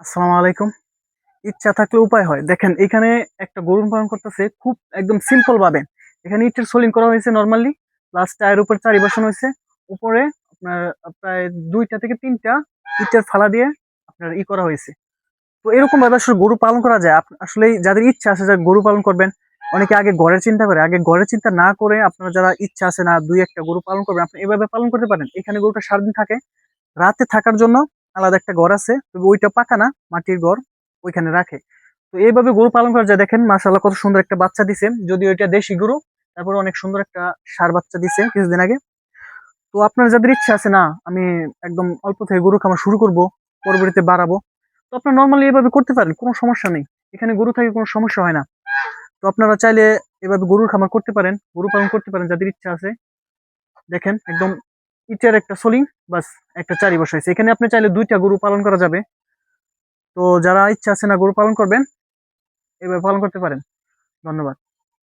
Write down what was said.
আসসালামু আলাইকুম। ইচ্ছা থাকলে উপায় হয়। দেখেন, এখানে একটা গরু পালন করতেছে খুব একদম সিম্পল ভাবে। এখানে ইটের সোলিং করা হয়েছে নর্মালি প্লাস টায়ার উপর চারি বসানো হয়েছে। উপরে আপনার, প্রায় দুইটা থেকে তিনটা ইটের ফালা দিয়ে আপনার ই করা হয়েছে। তো এরকম ভাবে আসলে গরু পালন করা যায়। আসলে যাদের ইচ্ছা আছে যারা গরু পালন করবেন, অনেকে আগে ঘরের চিন্তা করে। আগে ঘরের চিন্তা না করে আপনারা যারা ইচ্ছা আছে না দুই একটা গরু পালন করবেন, আপনি এভাবে পালন করতে পারেন। এখানে গরুটা সারাদিন থাকে। রাতে থাকার জন্য আলাদা একটা ঘর আছে, তবে ওইটা পাকা না, মাটির ঘর ওইখানে রাখে। তো এইভাবে গরু পালন করা যায় দেখেন, মাশাআল্লাহ কত সুন্দর একটা বাচ্চা দিছে। যদি ওইটা দেশি গরু, তারপরে অনেক সুন্দর একটা সার বাচ্চা দিছে কিছুদিন আগে। তো আপনার যাদের ইচ্ছা আছে না, আমি একদম অল্প থেকে গরু খামার শুরু করব, পরবর্তীতে বাড়াবো। তো আপনার নর্মালি এভাবে করতে পারেন, কোনো সমস্যা নেই। এখানে গরু থাকে কোনো সমস্যা হয় না। তো আপনারা চাইলে এভাবে গরুর খামার করতে পারেন, গরু পালন করতে পারেন, যাদের ইচ্ছা আছে। দেখেন, একদম ইটের একটা সোলিং, বাস একটা চারি বসাইছে। এখানে আপনি চাইলে দুইটা গরু পালন করা যাবে। তো যারা ইচ্ছা আছে না গরু পালন করবেন, এভাবে পালন করতে পারেন। ধন্যবাদ।